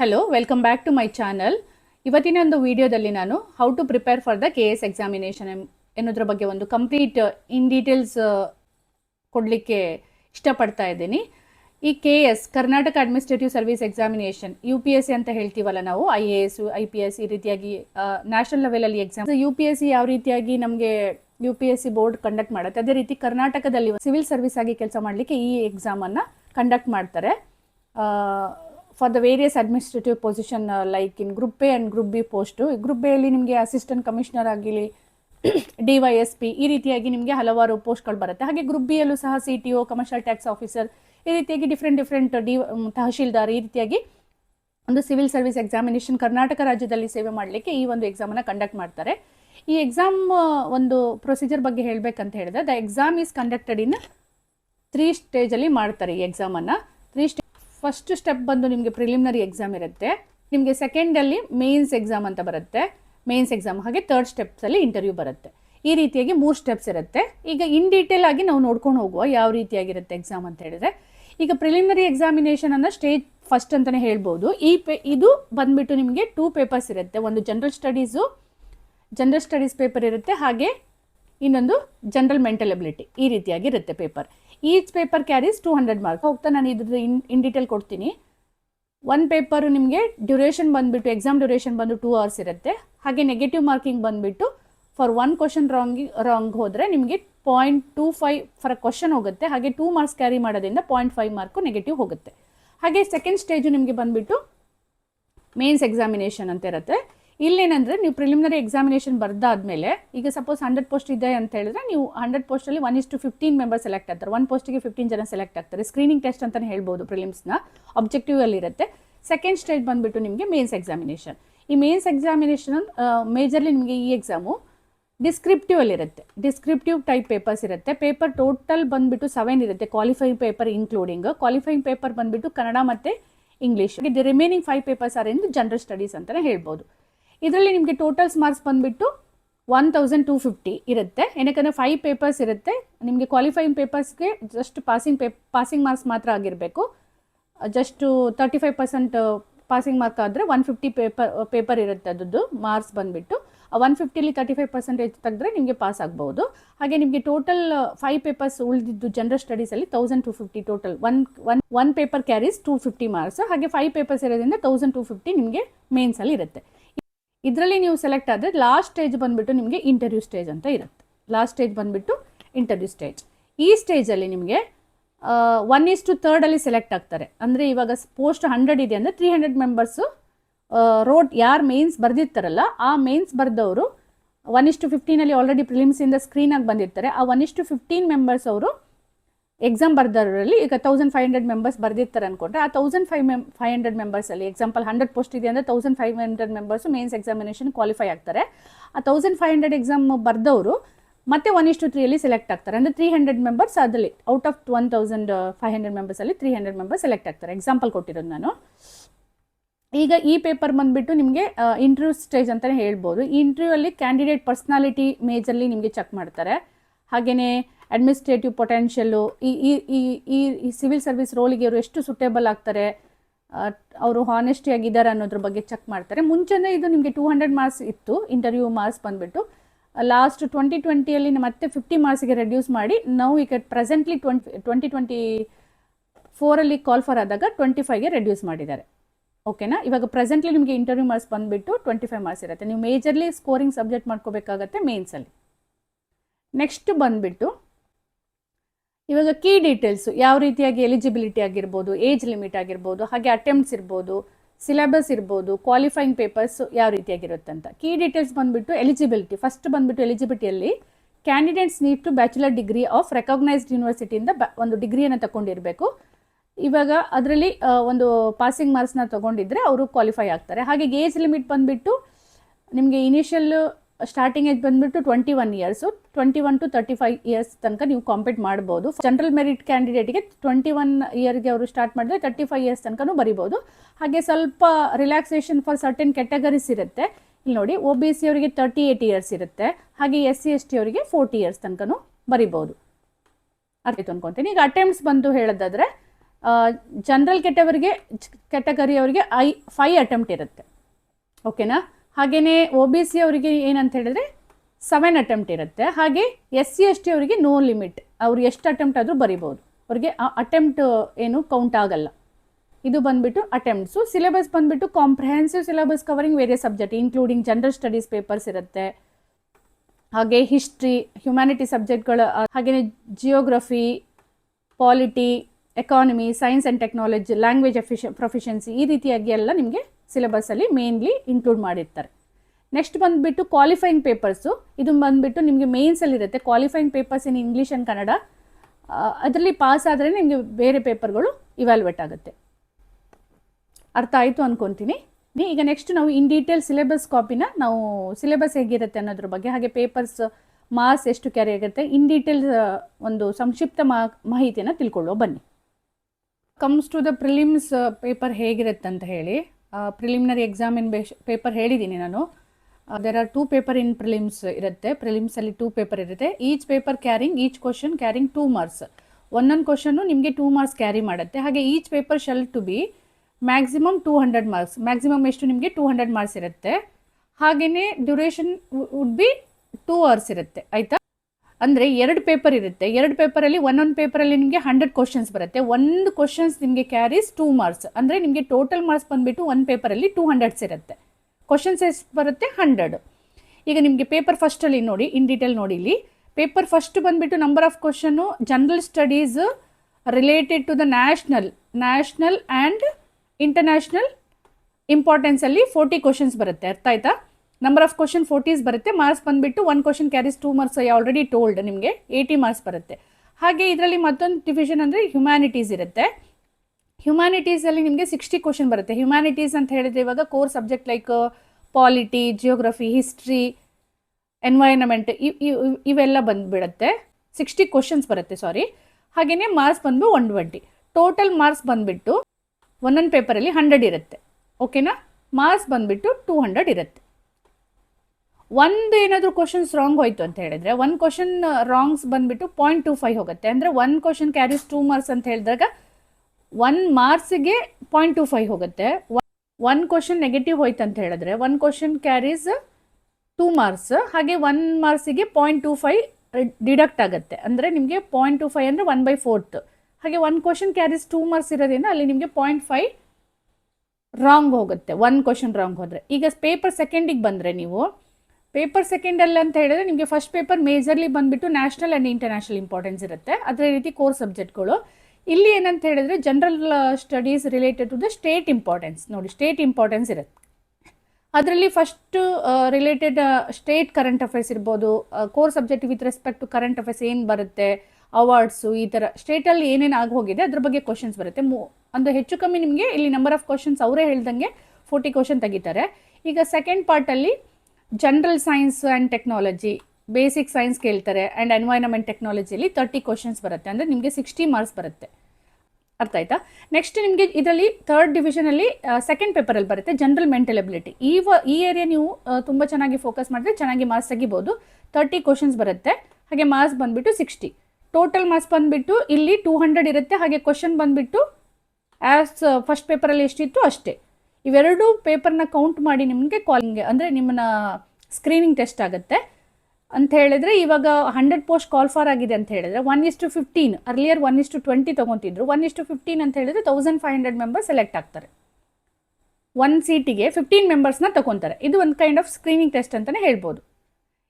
Hello welcome back to my channel ಇವತ್ತಿನ ಒಂದು ವಿಡಿಯೋದಲ್ಲಿ ನಾನು how to prepare for the K S examination ಎನ್ನುವುದ್ರ ಬಗ್ಗೆ ಒಂದು ಕಂಪ್ಲೀಟ್ ಇನ್ ಡೀಟೇಲ್ಸ್ ಕೊಡಲಿಕ್ಕೆ ಇಷ್ಟಪಡ್ತಾ ಇದ್ದೀನಿ. ಈ K S Karnataka administrative service examination U P S C ಅಂತ ಹೇಳ್ತೀವಲ್ಲ ನಾವು I A S I P S ಈ ರೀತಿಯಾಗಿ ನ್ಯಾಷನಲ್ ಲೆವೆಲಲ್ಲಿ exam U P S C ಯಾವ ರೀತಿಯಾಗಿ ನಮಗೆ U P S C board conduct ಮಾಡುತ್ತೆ? ಅದೇ ರೀತಿ ಕರ್ನಾಟಕದಲ್ಲಿ ಸಿವಿಲ್ ಸರ್ವಿಸ್ ಆಗಿ ಕೆಲಸ ಮಾಡಲಿಕ್ಕೆ ಈ ಎಕ್ಸಾಮನ್ನು ಕಂಡಕ್ಟ್ ಮಾಡ್ತಾರೆ. For the various administrative position like in group A and group B post group B ಅಲ್ಲಿ ನಿಮಗೆ ಅಸಿಸ್ಟೆಂಟ್ ಕಮಿಷನರ್ ಆಗಿರಲಿ ಡಿ ವೈ ಎಸ್ ಪಿ ಈ ರೀತಿಯಾಗಿ ನಿಮಗೆ ಹಲವಾರು ಪೋಸ್ಟ್ಗಳು ಬರುತ್ತೆ. ಹಾಗೆ ಗ್ರೂಪ್ ಬಿ ಯಲ್ಲೂ ಸಹ C T O commercial tax officer ಈ ರೀತಿಯಾಗಿ ಡಿಫ್ರೆಂಟ್ ಡಿಫ್ರೆಂಟ್ ಡಿ ತಹಶೀಲ್ದಾರ್ ಈ ರೀತಿಯಾಗಿ ಒಂದು ಸಿವಿಲ್ ಸರ್ವಿಸ್ ಎಕ್ಸಾಮಿನೇಷನ್ ಕರ್ನಾಟಕ ರಾಜ್ಯದಲ್ಲಿ ಸೇವೆ ಮಾಡಲಿಕ್ಕೆ ಈ ಒಂದು ಎಕ್ಸಾಮನ್ನು ಕಂಡಕ್ಟ್ ಮಾಡ್ತಾರೆ. ಈ ಎಕ್ಸಾಮ್ ಒಂದು ಪ್ರೊಸೀಜರ್ ಬಗ್ಗೆ ಹೇಳಬೇಕಂತ ಹೇಳಿದ್ರೆ the exam is conducted in three ಸ್ಟೇಜಲ್ಲಿ ಮಾಡ್ತಾರೆ ಈ ಎಕ್ಸಾಮನ್ನು ತ್ರೀ ಸ್ಟೇ ಫಸ್ಟ್ ಸ್ಟೆಪ್ ಬಂದು ನಿಮಗೆ ಪ್ರಿಲಿಮಿನರಿ ಎಕ್ಸಾಮ್ ಇರುತ್ತೆ. ನಿಮಗೆ ಸೆಕೆಂಡಲ್ಲಿ ಮೇನ್ಸ್ ಎಕ್ಸಾಮ್ ಅಂತ ಬರುತ್ತೆ. ಮೇನ್ಸ್ ಎಕ್ಸಾಮ್ ಹಾಗೆ ತರ್ಡ್ ಸ್ಟೆಪ್ಸಲ್ಲಿ ಇಂಟರ್ವ್ಯೂ ಬರುತ್ತೆ. ಈ ರೀತಿಯಾಗಿ ಮೂರು ಸ್ಟೆಪ್ಸ್ ಇರುತ್ತೆ. ಈಗ ಇನ್ ಡೀಟೇಲ್ ಆಗಿ ನಾವು ನೋಡ್ಕೊಂಡು ಹೋಗುವ ಯಾವ ರೀತಿಯಾಗಿರುತ್ತೆ ಎಕ್ಸಾಮ್ ಅಂತ ಹೇಳಿದ್ರೆ, ಈಗ ಪ್ರಿಲಿಮಿನರಿ ಎಕ್ಸಾಮಿನೇಷನ್ ಅನ್ನು ಸ್ಟೇಜ್ ಫಸ್ಟ್ ಅಂತಲೇ ಹೇಳ್ಬೋದು. ಈ ಪೇ ಇದು ಬಂದ್ಬಿಟ್ಟು ನಿಮಗೆ ಟೂ ಪೇಪರ್ಸ್ ಇರುತ್ತೆ. ಒಂದು general studies general studies paper ಇರುತ್ತೆ. ಹಾಗೆ ಇನ್ನೊಂದು ಜನರಲ್ ಮೆಂಟಲ್ ಎಬಿಲಿಟಿ ಈ ರೀತಿಯಾಗಿರುತ್ತೆ paper each paper carries two hundred marks ಹೋಗ್ತಾ ನಾನು ಇದ್ರ ಇನ್ ಇನ್ ಡೀಟೇಲ್ ಕೊಡ್ತೀನಿ. ಒನ್ ಪೇಪರು ನಿಮಗೆ ಡ್ಯೂರೇಷನ್ ಬಂದುಬಿಟ್ಟು ಎಕ್ಸಾಮ್ ಡ್ಯೂರೇಷನ್ ಬಂದು ಟೂ ಅವರ್ಸ್ ಇರುತ್ತೆ. ಹಾಗೆ ನೆಗೆಟಿವ್ ಮಾರ್ಕಿಂಗ್ ಬಂದುಬಿಟ್ಟು ಫಾರ್ ಒನ್ ಕ್ವಶನ್ ರಾಂಗಿ ರಾಂಗ್ ಹೋದರೆ ನಿಮಗೆ point two five for question ಹೋಗುತ್ತೆ. ಹಾಗೆ ಟೂ ಮಾರ್ಕ್ಸ್ ಕ್ಯಾರಿ ಮಾಡೋದ್ರಿಂದ ಪಾಯಿಂಟ್ ಫೈವ್ ಮಾರ್ಕು ನೆಗೆಟಿವ್ ಹೋಗುತ್ತೆ. ಹಾಗೆ ಸೆಕೆಂಡ್ ಸ್ಟೇಜು ನಿಮಗೆ ಬಂದುಬಿಟ್ಟು ಮೇನ್ಸ್ ಎಕ್ಸಾಮಿನೇಷನ್ ಅಂತ ಇರುತ್ತೆ. ಇಲ್ಲೇನಂದರೆ ನೀವು ಪ್ರಿಲಿಮಿನರಿ ಎಕ್ಸಾಮಿನೇಷನ್ ಬರ್ದಾದ್ಮೇಲೆ, ಈಗ ಸಪೋಸ್ ಹಂಡ್ರೆಡ್ ಪೋಸ್ಟ್ ಇದೆ ಅಂತ ಹೇಳಿದ್ರೆ ನೀವು hundred ಪೋಸ್ಟಲ್ಲಿ one is to fifteen member select ಆಗ್ತಾರೆ. ಒನ್ ಪೋಸ್ಟಿಗೆ ಫಿಫ್ಟೀನ್ ಜನ ಸೆಲೆಕ್ಟ್ ಆಗ್ತಾರೆ. ಸ್ಕ್ರೀನಿಂಗ್ ಟೆಸ್ಟ್ ಅಂತಲೇ ಹೇಳ್ಬೋದು ಪ್ರಿಲಿಮ್ಸ್ನ ಅಬ್ಜೆಕ್ಟಿವ್ ಅಲ್ಲಿ ಇರುತ್ತೆ. ಸೆಕೆಂಡ್ ಸ್ಟೇಜ್ ಬಂದುಬಿಟ್ಟು ನಿಮಗೆ ಮೇನ್ಸ್ ಎಕ್ಸಾಮಿನೇಷನ್ ಈ ಮೇನ್ಸ್ ಎಕ್ಸಾಮಿನೇಷನ್ ಮೇಜರ್ಲಿ ನಿಮಗೆ ಈ ಎಕ್ಸಾಮು ಡಿಸ್ಕ್ರಿಪ್ಟಿವ್ ಅಲ್ಲಿ ಇರುತ್ತೆ. ಡಿಸ್ಕ್ರಿಪ್ಟಿವ್ ಟೈಪ್ ಪೇಪರ್ಸ್ ಇರುತ್ತೆ. ಪೇಪರ್ ಟೋಟಲ್ ಬಂದ್ಬಿಟ್ಟು ಸೆವೆನ್ ಇರುತ್ತೆ. Qualifying paper including qualifying paper ಬಂದ್ಬಿಟ್ಟು ಕನ್ನಡ ಮತ್ತು English the remaining five papers are in general studies ಅಂತಲೇ ಹೇಳ್ಬೋದು. ಇದರಲ್ಲಿ ನಿಮಗೆ ಟೋಟಲ್ಸ್ ಮಾರ್ಕ್ಸ್ ಬಂದುಬಿಟ್ಟು ಒನ್ ತೌಸಂಡ್ ಟೂ ಫಿಫ್ಟಿ ಇರುತ್ತೆ. ಏನಕ್ಕಂದರೆ ಫೈವ್ ಪೇಪರ್ಸ್ ಇರುತ್ತೆ. ನಿಮಗೆ ಕ್ವಾಲಿಫೈಯಿಂಗ್ ಪೇಪರ್ಸ್ಗೆ just passing pay passing marks ಮಾತ್ರ ಆಗಿರಬೇಕು. Just thirty five percent passing mark ಆದರೆ ಒನ್ ಫಿಫ್ಟಿ ಪೇಪರ್ ಪೇಪರ್ ಇರುತ್ತೆ ಅದದ್ದು ಮಾರ್ಕ್ಸ್ ಬಂದುಬಿಟ್ಟು. ಒನ್ ಫಿಫ್ಟಿಲಿ ತರ್ಟಿ ಫೈವ್ ಪರ್ಸೆಂಟೇಜ್ ತೆಗೆದ್ರೆ ನಿಮಗೆ ಪಾಸ್ ಆಗ್ಬೋದು. ಹಾಗೆ ನಿಮಗೆ ಟೋಟಲ್ ಫೈವ್ ಪೇಪರ್ಸ್ ಉಳಿದಿದ್ದು general ಸ್ಟಡೀಸಲ್ಲಿ thousand two fifty total one one one paper carries two fifty marks ಹಾಗೆ ಫೈವ್ ಪೇಪರ್ಸ್ ಇರೋದ್ರಿಂದ ತೌಸಂಡ್ ಟು ಫಿಫ್ಟಿ ನಿಮಗೆ ಮೇನ್ಸಲ್ಲಿ ಇರುತ್ತೆ. ಇದರಲ್ಲಿ ನೀವು ಸೆಲೆಕ್ಟ್ ಆದರೆ ಲಾಸ್ಟ್ ಸ್ಟೇಜ್ ಬಂದುಬಿಟ್ಟು ನಿಮಗೆ ಇಂಟರ್ವ್ಯೂ ಸ್ಟೇಜ್ ಅಂತ ಇರುತ್ತೆ. ಲಾಸ್ಟ್ ಸ್ಟೇಜ್ ಬಂದುಬಿಟ್ಟು ಇಂಟರ್ವ್ಯೂ ಸ್ಟೇಜ್ ಈ ಸ್ಟೇಜಲ್ಲಿ ನಿಮಗೆ ಒನ್ ಈಸ್ ಟು ತರ್ಡಲ್ಲಿ ಸೆಲೆಕ್ಟ್ ಆಗ್ತಾರೆ. ಅಂದರೆ ಇವಾಗ ಪೋಸ್ಟ್ ಹಂಡ್ರೆಡ್ ಇದೆ ಅಂದರೆ ತ್ರೀ ಹಂಡ್ರೆಡ್ ಮೆಂಬರ್ಸು ರೋಡ್ ಯಾರು ಮೇನ್ಸ್ ಬರೆದಿರ್ತಾರಲ್ಲ, ಆ ಮೇನ್ಸ್ ಬರೆದವರು ಒನ್ ಇಷ್ಟು ಫಿಫ್ಟೀನಲ್ಲಿ ಆಲ್ರೆಡಿ ಪ್ರಿಲಿಮ್ಸಿಂದ ಸ್ಕ್ರೀನಾಗಿ ಬಂದಿರ್ತಾರೆ. ಆ ಒನ್ ಇಷ್ಟು ಫಿಫ್ಟೀನ್ ಮೆಂಬರ್ಸ್ ಅವರು ಎಕ್ಸಾಮ್ ಬರ್ದವರಲ್ಲಿ ಈಗ ತೌಸಂಡ್ ಫೈವ್ ಹಂಡ್ರೆಡ್ ಮೆಂಬರ್ಸ್ ಬರ್ದಿರ್ತಾರೆ ಅನ್ಕೊಂಡ್ರೆ, ಆ thousand five mem five hundred ಮೆಂಬರ್ಸಲ್ಲಿ example hundred post ಇದೆ ಅಂದರೆ thousand five hundred members mains examination qualify ಆಗ್ತಾರೆ. ಆ ತೌಸಂಡ್ ಫೈವ್ ಹಂಡ್ರೆಡ್ ಎಕ್ಸಾಮ್ ಬರ್ದವರು ಮತ್ತೆ ಒನ್ ಇಷ್ಟು ತ್ರೀಯಲ್ಲಿ ಸೆಲೆಕ್ಟ್ ಆಗ್ತಾರೆ. ಅಂದರೆ ತ್ರೀ ಹಂಡ್ರೆಡ್ ಮೆಂಬರ್ಸ್ ಅದರಲ್ಲಿ out of one thousand five hundred ಮೆಂಬರ್ಸಲ್ಲಿ three hundred members select ಆಗ್ತಾರೆ. ಎಕ್ಸಾಂಪಲ್ ಕೊಟ್ಟಿರೋದು ನಾನು. ಈಗ ಈ ಪೇಪರ್ ಬಂದುಬಿಟ್ಟು ನಿಮಗೆ ಇಂಟರ್ವ್ಯೂ ಸ್ಟೇಜ್ ಅಂತಲೇ ಹೇಳ್ಬೋದು. ಈ ಇಂಟರ್ವ್ಯೂ ಅಲ್ಲಿ ಕ್ಯಾಂಡಿಡೇಟ್ ಪರ್ಸ್ನಾಲಿಟಿ ಮೇಜರ್ಲಿ ನಿಮಗೆ ಚೆಕ್ ಮಾಡ್ತಾರೆ. ಹಾಗೆಯೇ ಅಡ್ಮಿನಿಸ್ಟ್ರೇಟಿವ್ ಪೊಟೆನ್ಷಿಯಲ್ಲು ಈ ಈ ಈ ಈ ಸಿವಿಲ್ ಸರ್ವಿಸ್ ರೋಲಿಗೆ ಅವರು ಎಷ್ಟು ಸುಟೇಬಲ್ ಆಗ್ತಾರೆ ಅವರು ಹಾನೆಸ್ಟಿ ಆಗಿದ್ದಾರೆ ಅನ್ನೋದ್ರ ಬಗ್ಗೆ ಚೆಕ್ ಮಾಡ್ತಾರೆ. ಮುಂಚೆನೇ ಇದು ನಿಮಗೆ ಟೂ ಹಂಡ್ರೆಡ್ ಮಾರ್ಕ್ಸ್ ಇತ್ತು ಇಂಟರ್ವ್ಯೂ ಮಾರ್ಕ್ಸ್ ಬಂದುಬಿಟ್ಟು. ಲಾಸ್ಟ್ ಟ್ವೆಂಟಿ ಟ್ವೆಂಟಿಯಲ್ಲಿ ಮತ್ತೆ ಫಿಫ್ಟಿ ಮಾರ್ಕ್ಸಿಗೆ ರೆಡ್ಯೂಸ್ ಮಾಡಿ ನಾವು ಈಗ ಪ್ರೆಸೆಂಟ್ಲಿ ಟ್ವೆಂಟಿ ಟ್ವೆಂಟಿ ಟ್ವೆಂಟಿ ಫೋರಲ್ಲಿ ಕಾಲ್ ಫಾರ್ ಆದಾಗ ಟ್ವೆಂಟಿ ಫೈವ್ಗೆ ರೆಡ್ಯೂಸ್ ಮಾಡಿದ್ದಾರೆ. ಓಕೆನಾ ಇವಾಗ ಪ್ರೆಸೆಂಟ್ಲಿ ನಿಮಗೆ ಇಂಟರ್ವ್ಯೂ ಮಾರ್ಕ್ಸ್ ಬಂದುಬಿಟ್ಟು ಟ್ವೆಂಟಿ ಫೈವ್ ಮಾರ್ಕ್ಸ್ ಇರುತ್ತೆ. ನೀವು ಮೇಜರ್ಲಿ ಸ್ಕೋರಿಂಗ್ ಸಬ್ಜೆಕ್ಟ್ ಮಾಡ್ಕೋಬೇಕಾಗತ್ತೆ ಮೇನ್ಸಲ್ಲಿ ನೆಕ್ಸ್ಟ್ ಬಂದುಬಿಟ್ಟು ಇವಾಗ ಕೀ ಡೀಟೇಲ್ಸು ಯಾವ ರೀತಿಯಾಗಿ ಎಲಿಜಿಬಿಲಿಟಿ ಆಗಿರ್ಬೋದು ಏಜ್ ಲಿಮಿಟ್ ಆಗಿರ್ಬೋದು, ಹಾಗೆ ಅಟೆಂಪ್ಟ್ಸ್ ಇರ್ಬೋದು ಸಿಲೆಬಸ್ ಇರ್ಬೋದು ಕ್ವಾಲಿಫೈಯಿಂಗ್ ಪೇಪರ್ಸ್ ಯಾವ ರೀತಿಯಾಗಿರುತ್ತೆ ಅಂತ. ಕೀ ಡೀಟೇಲ್ಸ್ ಬಂದುಬಿಟ್ಟು ಎಲಿಜಿಬಿಲಿಟಿ ಫಸ್ಟ್ ಬಂದುಬಿಟ್ಟು ಎಲಿಜಿಬಿಲಿಟಿಯಲ್ಲಿ candidates need to bachelor degree of recognised ಯೂನಿವರ್ಸಿಟಿಯಿಂದ ಬ ಒಂದು ಡಿಗ್ರಿಯನ್ನು ತಗೊಂಡಿರಬೇಕು. ಇವಾಗ ಅದರಲ್ಲಿ ಒಂದು ಪಾಸಿಂಗ್ ಮಾರ್ಕ್ಸ್ನ ತೊಗೊಂಡಿದ್ರೆ ಅವರು ಕ್ವಾಲಿಫೈ ಆಗ್ತಾರೆ. ಹಾಗೆ ಏಜ್ ಲಿಮಿಟ್ ಬಂದುಬಿಟ್ಟು ನಿಮಗೆ ಇನಿಷಿಯಲ್ ಸ್ಟಾರ್ಟಿಂಗ್ ಏಜ್ ಬಂದ್ಬಿಟ್ಟು twenty one years twenty one to thirty five years ತನಕ ನೀವು ಕಾಂಪೀಟ್ ಮಾಡ್ಬೋದು. ಜನರಲ್ ಮೆರಿಟ್ ಕ್ಯಾಂಡಿಡೇಟ್ಗೆ ಟ್ವೆಂಟಿ ಒನ್ ಇಯರ್ಗೆ ಅವರು ಸ್ಟಾರ್ಟ್ ಮಾಡಿದ್ರೆ ತರ್ಟಿ ಫೈವ್ ಇಯರ್ಸ್ ತನಕನೂ ಬರಿಬೋದು. ಹಾಗೆ ಸ್ವಲ್ಪ ರಿಲ್ಯಾಕ್ಸೇಷನ್ ಫಾರ್ ಸರ್ಟೆನ್ ಕ್ಯಾಟಗರೀಸ್ ಇರುತ್ತೆ. ಇಲ್ಲಿ ನೋಡಿ ಒ ಬಿ ಸಿ ಅವರಿಗೆ ತರ್ಟಿ ಏಯ್ಟ್ ಇಯರ್ಸ್ ಇರುತ್ತೆ. ಹಾಗೆ ಎಸ್ ಸಿ ಎಸ್ ಟಿ ಅವರಿಗೆ ಫೋರ್ಟಿ ಇಯರ್ಸ್ ತನಕನೂ ಬರಿಬೋದು. ಅರ್ಥ ಅನ್ಕೊತೀನಿ. ಈಗ ಅಟೆಂಪ್ಟ್ಸ್ ಬಂದು ಹೇಳೋದಾದ್ರೆ ಜನರಲ್ ಕೆಟಗರಿಗೆ ಕೆಟಗರಿ ಅವರಿಗೆ ಐ ಫೈ ಅಟೆಂಪ್ಟ್ ಇರುತ್ತೆ. ಓಕೆನಾ ಹಾಗೆಯೇ ಒ ಬಿ ಸಿ ಅವರಿಗೆ ಏನಂತ ಹೇಳಿದ್ರೆ ಸೆವೆನ್ ಅಟೆಂಪ್ಟ್ ಇರುತ್ತೆ. ಹಾಗೆ ಎಸ್ ಸಿ ಎಸ್ ಟಿ ಅವರಿಗೆ ನೋ ಲಿಮಿಟ್ ಅವ್ರು ಎಷ್ಟು ಅಟೆಂಪ್ಟ್ ಆದರೂ ಬರಿಬೋದು. ಅವ್ರಿಗೆ ಅಟೆಂಪ್ಟ್ ಏನು ಕೌಂಟ್ ಆಗಲ್ಲ. ಇದು ಬಂದ್ಬಿಟ್ಟು ಅಟೆಂಪ್ಟ್ಸು ಸಿಲೆಬಸ್ ಬಂದ್ಬಿಟ್ಟು comprehensive syllabus covering various subject including general studies papers ಇರುತ್ತೆ. ಹಾಗೆ ಹಿಸ್ಟ್ರಿ ಹ್ಯುಮ್ಯಾನಿಟಿ ಸಬ್ಜೆಕ್ಟ್ಗಳು ಹಾಗೆಯೇ geography polity economy science and technology language ಎಫಿಷ proficiency ಈ ರೀತಿಯಾಗಿ ಎಲ್ಲ ನಿಮಗೆ ಸಿಲೆಬಸ್ಸಲ್ಲಿ ಮೇನ್ಲಿ ಇನ್ಕ್ಲೂಡ್ ಮಾಡಿರ್ತಾರೆ. ನೆಕ್ಸ್ಟ್ ಬಂದುಬಿಟ್ಟು ಕ್ವಾಲಿಫೈಯಿಂಗ್ ಪೇಪರ್ಸು ಇದು ಬಂದುಬಿಟ್ಟು ನಿಮಗೆ ಮೇನ್ಸಲ್ಲಿ ಇರುತ್ತೆ. Qualifying papers in English and Kannada ಅದರಲ್ಲಿ ಪಾಸ್ ಆದರೆ ನಿಮಗೆ ಬೇರೆ ಪೇಪರ್ಗಳು ಇವ್ಯಾಲ್ಯುವೇಟ್ ಆಗುತ್ತೆ. ಅರ್ಥ ಆಯಿತು ಅಂದ್ಕೊತೀನಿ ಈಗ ನೆಕ್ಸ್ಟ್ ನಾವು ಇನ್ ಡೀಟೇಲ್ ಸಿಲೆಬಸ್ ಕಾಪಿನ ನಾವು ಸಿಲೆಬಸ್ ಹೇಗಿರುತ್ತೆ ಅನ್ನೋದ್ರ ಬಗ್ಗೆ, ಹಾಗೆ ಪೇಪರ್ಸ್ ಮಾರ್ಕ್ಸ್ ಎಷ್ಟು ಕ್ಯಾರಿ ಆಗುತ್ತೆ ಇನ್ ಡೀಟೇಲ್ ಒಂದು ಸಂಕ್ಷಿಪ್ತ ಮಾ, ಮಾಹಿತಿಯನ್ನು ತಿಳ್ಕೊಳ್ಳೋ ಬನ್ನಿ. Comes to the prelims paper ಹೇಗಿರುತ್ತೆ ಅಂತ ಹೇಳಿ. ಪ್ರಿಲಿಮಿನರಿ ಇನ್ ಬೇಸ್ ಪೇಪರ್ ಹೇಳಿದ್ದೀನಿ ನಾನು. There are two paper in prelims ಇರುತ್ತೆ. ಪ್ರಿಲಿಮ್ಸಲ್ಲಿ ಟೂ ಪೇಪರ್ ಇರುತ್ತೆ. Each paper carrying each question carrying two marks ಒಂದೊಂದು ಕ್ವಶನ್ನು ನಿಮಗೆ ಟೂ ಮಾರ್ಕ್ಸ್ ಕ್ಯಾರಿ ಮಾಡುತ್ತೆ. ಹಾಗೆ each paper shall to be maximum two hundred marks maximum ಎಷ್ಟು ನಿಮಗೆ? ಟೂ ಹಂಡ್ರೆಡ್ ಮಾರ್ಕ್ಸ್ ಇರುತ್ತೆ. ಹಾಗೆಯೇ duration would be two hours ಇರುತ್ತೆ. ಆಯಿತಾ? ಅಂದರೆ ಎರಡು ಪೇಪರ್ ಇರುತ್ತೆ. ಎರಡು ಪೇಪರಲ್ಲಿ ಒಂದೊಂದು ಪೇಪರಲ್ಲಿ ನಿಮಗೆ ಹಂಡ್ರೆಡ್ ಕ್ವಶನ್ಸ್ ಬರುತ್ತೆ. ಒಂದು ಕ್ವಶನ್ಸ್ ನಿಮಗೆ ಕ್ಯಾರೀಸ್ ಟೂ ಮಾರ್ಕ್ಸ್ ಅಂದರೆ ನಿಮಗೆ ಟೋಟಲ್ ಮಾರ್ಕ್ಸ್ ಬಂದುಬಿಟ್ಟು ಒಂದು ಪೇಪರಲ್ಲಿ ಟೂ ಹಂಡ್ರೆಡ್ಸ್ ಇರುತ್ತೆ. ಕ್ವಶನ್ಸ್ ಎಷ್ಟು ಬರುತ್ತೆ? ಹಂಡ್ರೆಡ್ ಈಗ ನಿಮಗೆ ಪೇಪರ್ ಫಸ್ಟಲ್ಲಿ ನೋಡಿ ಇನ್ ಡೀಟೇಲ್ ನೋಡಿ ಇಲ್ಲಿ. ಪೇಪರ್ ಫಸ್ಟ್ ಬಂದುಬಿಟ್ಟು number of question general studies related to the national national and international ಇಂಪಾರ್ಟೆನ್ಸಲ್ಲಿ forty questions ಬರುತ್ತೆ. ಅರ್ಥ ಆಯ್ತಾ? ನಂಬರ್ ಆಫ್ ಕ್ವಶನ್ ಫೋರ್ಟೀಸ್ ಬರುತ್ತೆ. ಮಾರ್ಕ್ಸ್ ಬಂದುಬಿಟ್ಟು one question carries two marks I already told ನಿಮಗೆ. ಏಯ್ಟಿ ಮಾರ್ಕ್ಸ್ ಬರುತ್ತೆ. ಹಾಗೆ ಇದರಲ್ಲಿ ಮತ್ತೊಂದು ಡಿವಿಷನ್ ಅಂದರೆ ಹ್ಯುಮ್ಯಾನಿಟೀಸ್ ಇರುತ್ತೆ. ಹ್ಯುಮ್ಯಾನಿಟೀಸಲ್ಲಿ ನಿಮಗೆ ಸಿಕ್ಸ್ಟಿ ಕ್ವಶನ್ ಬರುತ್ತೆ. ಹ್ಯುಮ್ಯಾನಿಟೀಸ್ ಅಂತ ಹೇಳಿದ್ರೆ ಇವಾಗ core subject like polity geography history environment ಇವೆಲ್ಲ ಬಂದುಬಿಡುತ್ತೆ. ಸಿಕ್ಸ್ಟಿ ಕ್ವಶನ್ಸ್ ಬರುತ್ತೆ ಸಾರಿ ಹಾಗೆಯೇ ಮಾರ್ಕ್ಸ್ ಬಂದು ಒನ್ ಟ್ವೆಂಟಿ ಟೋಟಲ್ ಮಾರ್ಕ್ಸ್ ಬಂದುಬಿಟ್ಟು ಒಂದೊಂದು ಪೇಪರಲ್ಲಿ ಹಂಡ್ರೆಡ್ ಇರುತ್ತೆ. ಓಕೆನಾ ಮಾರ್ಕ್ಸ್ ಬಂದುಬಿಟ್ಟು ಟೂ ಹಂಡ್ರೆಡ್ ಇರುತ್ತೆ. ಒಂದು ಏನಾದರೂ ಕ್ವಶನ್ಸ್ ರಾಂಗ್ ಹೋಯ್ತು ಅಂತ ಹೇಳಿದ್ರೆ, ಒಂದು ಕ್ವಶನ್ ರಾಂಗ್ಸ್ ಬಂದ್ಬಿಟ್ಟು ಪಾಯಿಂಟ್ ಟು ಫೈವ್ ಹೋಗುತ್ತೆ. ಅಂದರೆ one question carries two marks ಅಂತ ಹೇಳಿದಾಗ ಒನ್ ಮಾರ್ಕ್ಸಿಗೆ ಪಾಯಿಂಟ್ ಟು ಫೈವ್ ಹೋಗುತ್ತೆ. ಒನ್ ಕ್ವಶನ್ ನೆಗೆಟಿವ್ ಹೋಯ್ತು ಅಂತ ಹೇಳಿದ್ರೆ one question carries two marks ಹಾಗೆ ಒನ್ ಮಾರ್ಕ್ಸಿಗೆ ಪಾಯಿಂಟ್ ಟು ಫೈವ್ ಡಿಡಕ್ಟ್ ಆಗುತ್ತೆ. ಅಂದರೆ ನಿಮಗೆ ಪಾಯಿಂಟ್ ಟು ಫೈವ್ ಅಂದರೆ ಒನ್ ಬೈ ಫೋರ್ತ್ ಹಾಗೆ one question carries two marks ಇರೋದ್ರಿಂದ ಅಲ್ಲಿ ನಿಮಗೆ ಪಾಯಿಂಟ್ ಫೈವ್ ರಾಂಗ್ ಹೋಗುತ್ತೆ. ಒನ್ ಕ್ವಶನ್ ರಾಂಗ್ ಹೋದರೆ. ಈಗ ಪೇಪರ್ ಸೆಕೆಂಡಿಗೆ ಬಂದರೆ ನೀವು ಪೇಪರ್ ಸೆಕೆಂಡಲ್ಲಿ ಅಂತ ಹೇಳಿದ್ರೆ ನಿಮಗೆ ಫಸ್ಟ್ ಪೇಪರ್ ಮೇಜರ್ಲಿ ಬಂದುಬಿಟ್ಟು ನ್ಯಾಷನಲ್ ಆ್ಯಂಡ್ ಇಂಟರ್ನ್ಯಾಷನಲ್ ಇಂಪಾರ್ಟೆನ್ಸ್ ಇರುತ್ತೆ. ಅದೇ ರೀತಿ ಕೋರ್ ಸಬ್ಜೆಕ್ಟ್ಗಳು ಇಲ್ಲಿ ಏನಂತ ಹೇಳಿದ್ರೆ general studies related to the state importance ನೋಡಿ ಸ್ಟೇಟ್ ಇಂಪಾರ್ಟೆನ್ಸ್ ಇರುತ್ತೆ. ಅದರಲ್ಲಿ first related state current affairs ಇರ್ಬೋದು core subject with respect to current affairs ಏನು ಬರುತ್ತೆ ಅವಾರ್ಡ್ಸು ಈ ಥರ ಸ್ಟೇಟಲ್ಲಿ ಏನೇನು ಆಗಿ ಹೋಗಿದೆ, ಅದ್ರ ಬಗ್ಗೆ ಕ್ವಶನ್ಸ್ ಬರುತ್ತೆ. ಮೂ, ಅಂದರೆ ಹೆಚ್ಚು ಕಮ್ಮಿ ನಿಮಗೆ ಇಲ್ಲಿ ನಂಬರ್ ಆಫ್ ಕ್ವಶನ್ಸ್ ಅವರೇ ಹೇಳ್ದಂಗೆ ಫೋರ್ಟಿ ಕ್ವಶನ್ ತೆಗಿತಾರೆ. ಈಗ second ಪಾರ್ಟಲ್ಲಿ general science and technology basic science ಕೇಳ್ತಾರೆ ಆ್ಯಂಡ್ ಎನ್ವೈರನ್ಮೆಂಟ್ ಟೆಕ್ನಾಲಜಿಯಲ್ಲಿ ತರ್ಟಿ ಕ್ವಶನ್ಸ್ ಬರುತ್ತೆ. ಅಂದರೆ ನಿಮಗೆ ಸಿಕ್ಸ್ಟಿ ಮಾರ್ಕ್ಸ್ ಬರುತ್ತೆ. ಅರ್ಥ ಆಯ್ತಾ? ನೆಕ್ಸ್ಟ್ ನಿಮಗೆ ಇದರಲ್ಲಿ ಥರ್ಡ್ ಡಿವಿಷನಲ್ಲಿ ಸೆಕೆಂಡ್ ಪೇಪರಲ್ಲಿ ಬರುತ್ತೆ ಜನರಲ್ ಮೆಂಟಲ್ ಎಬಿಲಿಟಿ ಈ ವ, ಈ ಏರಿಯಾ ನೀವು ತುಂಬ ಚೆನ್ನಾಗಿ ಫೋಕಸ್ ಮಾಡಿದ್ರೆ ಚೆನ್ನಾಗಿ ಮಾರ್ಕ್ಸ್ ತೆಗಿಬೋದು. ತರ್ಟಿ ಕ್ವಶನ್ಸ್ ಬರುತ್ತೆ, ಹಾಗೆ ಮಾರ್ಕ್ಸ್ ಬಂದುಬಿಟ್ಟು ಸಿಕ್ಸ್ಟಿ ಟೋಟಲ್ ಮಾರ್ಕ್ಸ್ ಬಂದುಬಿಟ್ಟು ಇಲ್ಲಿ ಟೂ ಹಂಡ್ರೆಡ್ ಇರುತ್ತೆ, ಹಾಗೆ ಕ್ವಶನ್ ಬಂದುಬಿಟ್ಟು ಆ್ಯಸ್ ಫಸ್ಟ್ ಪೇಪರಲ್ಲಿ ಎಷ್ಟಿತ್ತು? ಅಷ್ಟೇ. ಇವೆರಡು ಪೇಪರ್ನ ಕೌಂಟ್ ಮಾಡಿ ನಿಮಗೆ ಕಾಲಿಂಗ್ ಅಂದರೆ ನಿಮ್ಮನ್ನ ಸ್ಕ್ರೀನಿಂಗ್ ಟೆಸ್ಟ್ ಆಗುತ್ತೆ. ಅಂತ ಹೇಳಿದ್ರೆ ಇವಾಗ ಹಂಡ್ರೆಡ್ ಪೋಸ್ಟ್ ಕಾಲ್ ಫಾರ್ ಆಗಿದೆ ಅಂತ ಹೇಳಿದ್ರೆ one is to fifteen earlier one is to twenty ತೊಗೊತಿದ್ರು one is to fifteen ಅಂತ ಹೇಳಿದ್ರೆ thousand five hundred members select ಆಗ್ತಾರೆ. ಒನ್ ಸೀಟಿಗೆ ಫಿಫ್ಟೀನ್ ಮೆಂಬರ್ಸ್ನ ತಗೊತಾರೆ. ಇದು ಒಂದು ಕೈಂಡ್ ಆಫ್ ಸ್ಕ್ರೀನಿಂಗ್ ಟೆಸ್ಟ್ ಅಂತಲೇ ಹೇಳ್ಬೋದು.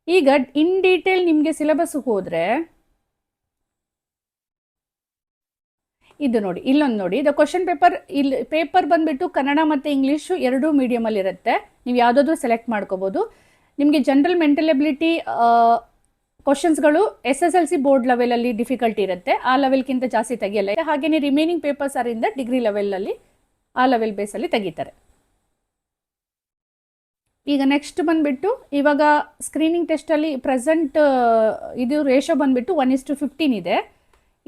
ಈಗ ಇನ್ ಡೀಟೇಲ್ ನಿಮಗೆ ಸಿಲೆಬಸ್ಗೆ ಹೋದರೆ ಇದು ನೋಡಿ, ಇಲ್ಲೊಂದು ನೋಡಿ. ದ ಕ್ವಶನ್ ಪೇಪರ್ ಇಲ್ಲಿ ಪೇಪರ್ ಬಂದ್ಬಿಟ್ಟು ಕನ್ನಡ ಮತ್ತು ಇಂಗ್ಲೀಷು ಎರಡೂ ಮೀಡಿಯಮಲ್ಲಿ ಇರುತ್ತೆ. ನೀವು ಯಾವುದಾದ್ರೂ ಸೆಲೆಕ್ಟ್ ಮಾಡ್ಕೋಬೋದು. ನಿಮಗೆ general mental ability ಕ್ವಶನ್ಸ್ಗಳು S S L C board ಲೆವೆಲಲ್ಲಿ ಡಿಫಿಕಲ್ಟಿ ಇರುತ್ತೆ. ಆ ಲೆವೆಲ್ಗಿಂತ ಜಾಸ್ತಿ ತೆಗಿಯಲ್ಲ. ಹಾಗೆಯೇ ರಿಮೈನಿಂಗ್ ಪೇಪರ್ಸ್ ಅರಿಂದ ಡಿಗ್ರಿ ಲೆವೆಲಲ್ಲಿ ಆ ಲೆವೆಲ್ ಬೇಸಲ್ಲಿ ತೆಗಿತಾರೆ. ಈಗ ನೆಕ್ಸ್ಟ್ ಬಂದುಬಿಟ್ಟು, ಇವಾಗ ಸ್ಕ್ರೀನಿಂಗ್ ಟೆಸ್ಟಲ್ಲಿ ಪ್ರೆಸೆಂಟ್ ಇದು ರೇಷೋ ಬಂದುಬಿಟ್ಟು ಒನ್ ಇಸ್ ಟು ಫಿಫ್ಟೀನ್ ಇದೆ.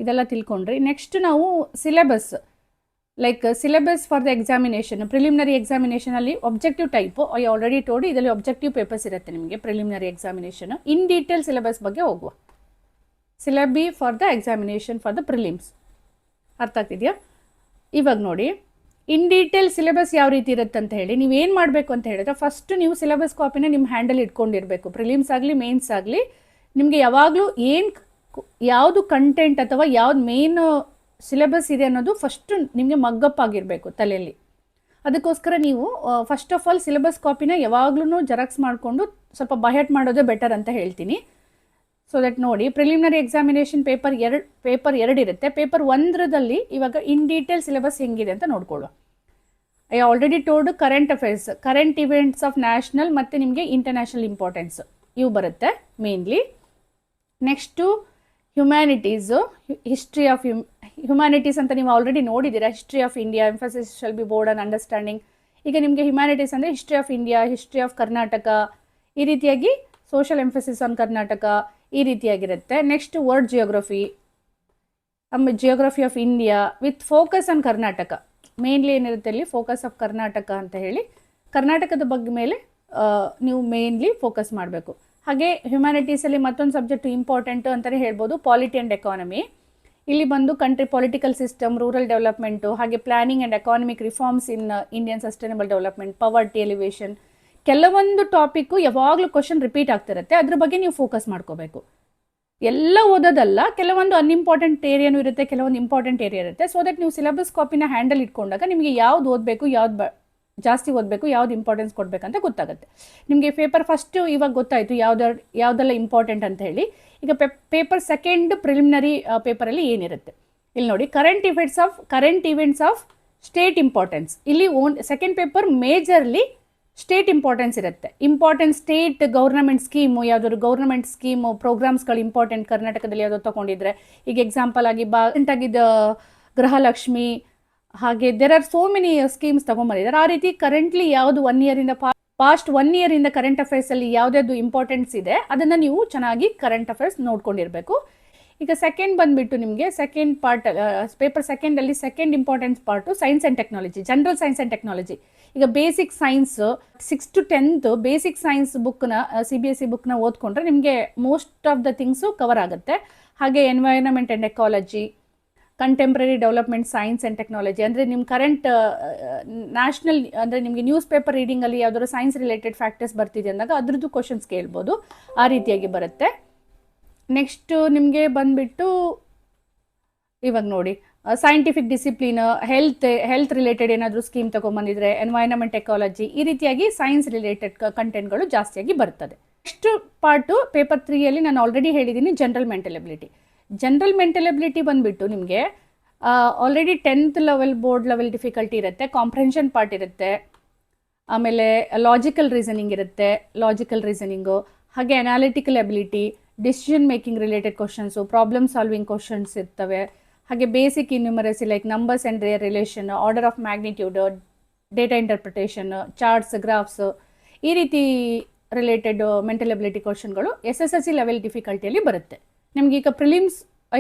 ಇದೆಲ್ಲ ತಿಳ್ಕೊಂಡ್ರಿ. ನೆಕ್ಸ್ಟ್ ನಾವು syllabus like syllabus for the examination preliminary ಎಕ್ಸಾಮಿನೇಷನಲ್ಲಿ objective type I already ಟೋಡಿ ಇದರಲ್ಲಿ ಒಬ್ಜೆಕ್ಟಿವ್ ಪೇಪರ್ಸ್ ಇರುತ್ತೆ ನಿಮಗೆ preliminary examination in detail syllabus ಬಗ್ಗೆ ಹೋಗುವ. Syllabi for the examination for the prelims ಅರ್ಥ ಆಗ್ತಿದೆಯಾ? ಇವಾಗ ನೋಡಿ ಇನ್ ಡೀಟೇಲ್ ಸಿಲೆಬಸ್ ಯಾವ ರೀತಿ ಇರುತ್ತೆ ಅಂತ ಹೇಳಿ, ನೀವು ಏನು ಮಾಡಬೇಕು ಅಂತ ಹೇಳಿದ್ರೆ ಫಸ್ಟ್ ನೀವು ಸಿಲೆಬಸ್ ಕಾಪಿನ ನಿಮ್ಮ ಹ್ಯಾಂಡಲ್ ಇಟ್ಕೊಂಡಿರಬೇಕು. ಪ್ರಿಲಿಮ್ಸ್ ಆಗಲಿ ಮೇನ್ಸ್ ಆಗಲಿ, ನಿಮಗೆ ಯಾವಾಗಲೂ ಏನು ಯಾವುದು ಕಂಟೆಂಟ್ ಅಥವಾ ಯಾವ್ದು ಮೇನ್ ಸಿಲೆಬಸ್ ಇದೆ ಅನ್ನೋದು ಫಸ್ಟು ನಿಮಗೆ ಮಗ್ಗಪ್ ಆಗಿರಬೇಕು ತಲೆಯಲ್ಲಿ. ಅದಕ್ಕೋಸ್ಕರ ನೀವು ಫಸ್ಟ್ ಆಫ್ ಆಲ್ ಸಿಲೆಬಸ್ ಕಾಪಿನ ಯಾವಾಗ್ಲೂ ಜೆರಾಕ್ಸ್ ಮಾಡಿಕೊಂಡು ಸ್ವಲ್ಪ ಬಹೆಟ್ ಮಾಡೋದೇ ಬೆಟರ್ ಅಂತ ಹೇಳ್ತೀನಿ. ಸೊ ದಟ್ ನೋಡಿ ಪ್ರಿಲಿಮಿನರಿ ಎಕ್ಸಾಮಿನೇಷನ್ ಪೇಪರ್ ಎರಡು ಪೇಪರ್ ಎರಡು ಇರುತ್ತೆ. ಪೇಪರ್ ಒಂದರದಲ್ಲಿ ಇವಾಗ ಇನ್ ಡೀಟೇಲ್ ಸಿಲೆಬಸ್ ಹೆಂಗಿದೆ ಅಂತ ನೋಡ್ಕೊಳ್ಳುವ I already told current affairs current events of national ಮತ್ತು ನಿಮಗೆ ಇಂಟರ್ನ್ಯಾಷನಲ್ ಇಂಪಾರ್ಟೆನ್ಸ್ ಇವು ಬರುತ್ತೆ mainly next humanities history of hu humanities ಅಂತ ನೀವು ಆಲ್ರೆಡಿ ನೋಡಿದ್ದೀರಾ? History of India emphasis shall be board on understanding ಈಗ ನಿಮಗೆ ಹ್ಯುಮ್ಯಾನಿಟೀಸ್ ಅಂದರೆ history of India history of Karnataka ಈ ರೀತಿಯಾಗಿ ಸೋಷಲ್ ಎಂಫಸಿಸ್ ಆನ್ ಕರ್ನಾಟಕ ಈ ರೀತಿಯಾಗಿರುತ್ತೆ. ನೆಕ್ಸ್ಟ್ ವರ್ಲ್ಡ್ ಜಿಯೋಗ್ರಫಿ ಆಮೇಲೆ geography of India with focus on Karnataka mainly ಏನಿರುತ್ತೆ ಅಲ್ಲಿ? ಫೋಕಸ್ ಆಫ್ ಕರ್ನಾಟಕ ಅಂತ ಹೇಳಿ. ಕರ್ನಾಟಕದ ಬಗ್ಗೆ ಮೇಲೆ ನೀವು ಮೇನ್ಲಿ ಫೋಕಸ್ ಮಾಡಬೇಕು. ಹಾಗೆ ಹ್ಯುಮ್ಯಾನಿಟೀಸಲ್ಲಿ ಮತ್ತೊಂದು ಸಬ್ಜೆಕ್ಟ್ ಇಂಪಾರ್ಟೆಂಟು ಅಂತಲೇ ಹೇಳ್ಬೋದು ಪಾಲಿಟಿ ಆ್ಯಂಡ್ ಎಕಾನಮಿ ಇಲ್ಲಿ ಬಂದು country political system rural development ಹಾಗೆ planning and economic reforms in Indian sustainable development poverty elevation ಕೆಲವೊಂದು ಟಾಪಿಕ್ಕು ಯಾವಾಗಲೂ ಕ್ವಶನ್ ರಿಪೀಟ್ ಆಗ್ತಿರುತ್ತೆ ಅದ್ರ ಬಗ್ಗೆ ನೀವು ಫೋಕಸ್ ಮಾಡ್ಕೋಬೇಕು. ಎಲ್ಲ ಓದೋದಲ್ಲ, ಕೆಲವೊಂದು ಅನ್ಇಂಪಾರ್ಟೆಂಟ್ ಏರಿಯಾನು ಇರುತ್ತೆ, ಕೆಲವೊಂದು ಇಂಪಾರ್ಟೆಂಟ್ ಏರಿಯಾ ಇರುತ್ತೆ. ಸೊ ದಟ್ ನೀವು ಸಿಲೆಬಸ್ ಕಾಪಿನ ಹ್ಯಾಂಡಲ್ ಇಟ್ಕೊಂಡಾಗ ನಿಮಗೆ ಯಾವ್ದು ಓದಬೇಕು, ಯಾವ್ದು ಬ ಜಾಸ್ತಿ ಓದಬೇಕು, ಯಾವ್ದು ಇಂಪಾರ್ಟೆನ್ಸ್ ಕೊಡಬೇಕಂತ ಗೊತ್ತಾಗುತ್ತೆ. ನಿಮಗೆ ಪೇಪರ್ ಫಸ್ಟು ಇವಾಗ ಗೊತ್ತಾಯಿತು ಯಾವ್ದು, ಯಾವುದೆಲ್ಲ ಇಂಪಾರ್ಟೆಂಟ್ ಅಂತ ಹೇಳಿ. ಈಗ ಪೇಪರ್ ಸೆಕೆಂಡ್ ಪ್ರಿಲಿಮಿನರಿ ಪೇಪರಲ್ಲಿ ಏನಿರುತ್ತೆ? ಇಲ್ಲಿ ನೋಡಿ current events of current events of state importance ಇಲ್ಲಿ one second paper majorly state importance ಇರುತ್ತೆ. ಇಂಪಾರ್ಟೆಂಟ್ ಸ್ಟೇಟ್ ಗೌರ್ನಮೆಂಟ್ ಸ್ಕೀಮು ಯಾವ್ದಾದ್ರು ಗೌರ್ನಮೆಂಟ್ ಸ್ಕೀಮು ಪ್ರೋಗ್ರಾಮ್ಸ್ಗಳು ಇಂಪಾರ್ಟೆಂಟ್ ಕರ್ನಾಟಕದಲ್ಲಿ ಯಾವುದೋ ತಗೊಂಡಿದ್ರೆ. ಈಗ ಎಕ್ಸಾಂಪಲ್ ಆಗಿ ಬಾ ಆಗಿದ್ದ ಗೃಹಲಕ್ಷ್ಮಿ ಹಾಗೆ there are so many schemes ತಗೊಂಬಂದಿದ್ದಾರೆ. ಆ ರೀತಿ ಕರೆಂಟ್ಲಿ ಯಾವುದು ಒನ್ ಇಯರಿಂದ ಪಾಸ್ಟ್ ಒನ್ ಇಯರಿಂದ ಕರೆಂಟ್ ಅಫೇರ್ಸಲ್ಲಿ ಯಾವುದ್ಯಾವುದು ಇಂಪಾರ್ಟೆನ್ಸ್ ಇದೆ, ಅದನ್ನು ನೀವು ಚೆನ್ನಾಗಿ ಕರೆಂಟ್ ಅಫೇರ್ಸ್ ನೋಡ್ಕೊಂಡಿರಬೇಕು. ಈಗ ಸೆಕೆಂಡ್ ಬಂದ್ಬಿಟ್ಟು ನಿಮಗೆ second part paper ಸೆಕೆಂಡಲ್ಲಿ second importance part science and technology general science and technology ಈಗ basic science six to tenth basic science ಬುಕ್ನ ಸಿ ಬಿ ಎಸ್ ಸಿ ಬುಕ್ನ ಓದ್ಕೊಂಡ್ರೆ ನಿಮಗೆ most of the things cover ಆಗುತ್ತೆ. ಹಾಗೆ environment and ecology contemporary development science and technology ಅಂದರೆ ನಿಮ್ಮ current national ಅಂದರೆ ನಿಮಗೆ ನ್ಯೂಸ್ ಪೇಪರ್ ರೀಡಿಂಗಲ್ಲಿ ಯಾವ್ದಾದ್ರು ಸೈನ್ಸ್ ರಿಲೇಟೆಡ್ ಫ್ಯಾಕ್ಟರ್ಸ್ ಬರ್ತಿದೆ ಅಂದಾಗ ಅದ್ರದ್ದು ಕ್ವಶನ್ಸ್ ಕೇಳ್ಬೋದು. ಆ ರೀತಿಯಾಗಿ ಬರುತ್ತೆ. ನೆಕ್ಸ್ಟು ನಿಮಗೆ ಬಂದುಬಿಟ್ಟು ಇವಾಗ ನೋಡಿ scientific discipline health health related ಏನಾದರೂ ಸ್ಕೀಮ್ ತೊಗೊಂಬಂದಿದ್ರೆ ಎನ್ವೈರನ್ಮೆಂಟ್ ಟೆಕ್ನಾಲಜಿ ಈ ರೀತಿಯಾಗಿ ಸೈನ್ಸ್ ರಿಲೇಟೆಡ್ ಕಂಟೆಂಟ್ಗಳು ಜಾಸ್ತಿಯಾಗಿ ಬರ್ತದೆ. ನೆಕ್ಸ್ಟ್ ಪಾರ್ಟು ಪೇಪರ್ ತ್ರೀಯಲ್ಲಿ ನಾನು ಆಲ್ರೆಡಿ ಹೇಳಿದ್ದೀನಿ general mental ability general mental ability ಬಂದುಬಿಟ್ಟು ನಿಮಗೆ already tenth level board level difficulty ಇರುತ್ತೆ ಕಾಂಪ್ರೆನ್ಷನ್ ಪಾರ್ಟ್ ಇರುತ್ತೆ, ಆಮೇಲೆ ಲಾಜಿಕಲ್ ರೀಸನಿಂಗ್ ಇರುತ್ತೆ ಲಾಜಿಕಲ್ ರೀಸನಿಂಗು ಹಾಗೆ analytical ability decision making related questions problem solving questions ಇರ್ತವೆ, ಹಾಗೆ basic numeracy like numbers and their relation order of magnitude data interpretation charts graphs ಈ ರೀತಿ related mental ability ಕ್ವಶನ್ಗಳು S S S C level ಡಿಫಿಕಲ್ಟಿಯಲ್ಲಿ ಬರುತ್ತೆ. ನಿಮ್ಗೆ ಈಗ prelims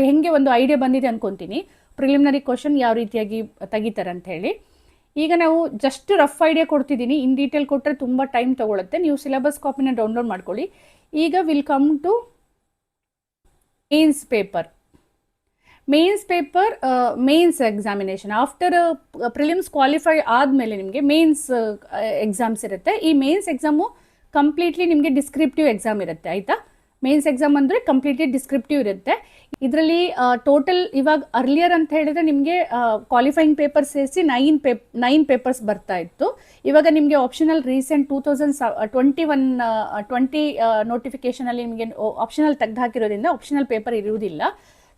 ಹೆಂಗೆ ಒಂದು idea ಬಂದಿದೆ ಅನ್ಕೊಂತೀನಿ. ಪ್ರಿಲಿಮಿನರಿ ಕ್ವಶನ್ ಯಾವ ರೀತಿಯಾಗಿ ತೆಗಿತಾರೆ ಅಂತ ಹೇಳಿ. ಈಗ ನಾವು ಜಸ್ಟ್ ರಫ್ ಐಡಿಯಾ ಕೊಡ್ತಿದ್ದೀನಿ ಇನ್ ಡೀಟೇಲ್ ಕೊಟ್ಟರೆ ತುಂಬ ಟೈಮ್ ತೊಗೊಳುತ್ತೆ. ನೀವು ಸಿಲೆಬಸ್ ಕಾಪಿನ ಡೌನ್ಲೋಡ್ ಮಾಡ್ಕೊಳ್ಳಿ. ಈಗ will come to mains paper mains paper mains examination after prelims qualify ಆದಮೇಲೆ ನಿಮಗೆ ಮೇನ್ಸ್ ಎಕ್ಸಾಮ್ಸ್ ಇರುತ್ತೆ. ಈ ಮೇನ್ಸ್ ಎಕ್ಸಾಮು ಕಂಪ್ಲೀಟ್ಲಿ ನಿಮಗೆ ಡಿಸ್ಕ್ರಿಪ್ಟಿವ್ ಎಕ್ಸಾಮ್ ಇರುತ್ತೆ. ಆಯಿತಾ? ಮೇನ್ಸ್ ಎಕ್ಸಾಮ್ ಅಂದರೆ ಕಂಪ್ಲೀಟ್ಲಿ ಡಿಸ್ಕ್ರಿಪ್ಟಿವ್ ಇರುತ್ತೆ. ಇದರಲ್ಲಿ ಟೋಟಲ್ ಇವಾಗ ಅರ್ಲಿಯರ್ ಅಂತ ಹೇಳಿದ್ರೆ ನಿಮಗೆ ಕ್ವಾಲಿಫೈಯಿಂಗ್ ಪೇಪರ್ ಸೇರಿಸಿ ನೈನ್ ಪೇಪ್ ನೈನ್ ಪೇಪರ್ಸ್ ಬರ್ತಾ ಇತ್ತು. ಇವಾಗ ನಿಮಗೆ optional recent two thousand twenty one twenty ನೋಟಿಫಿಕೇಷನಲ್ಲಿ ನಿಮಗೆ ಆಪ್ಷನಲ್ ತೆಗೆದು ಹಾಕಿರೋದ್ರಿಂದ ಆಪ್ಷನಲ್ ಪೇಪರ್ ಇರುವುದಿಲ್ಲ.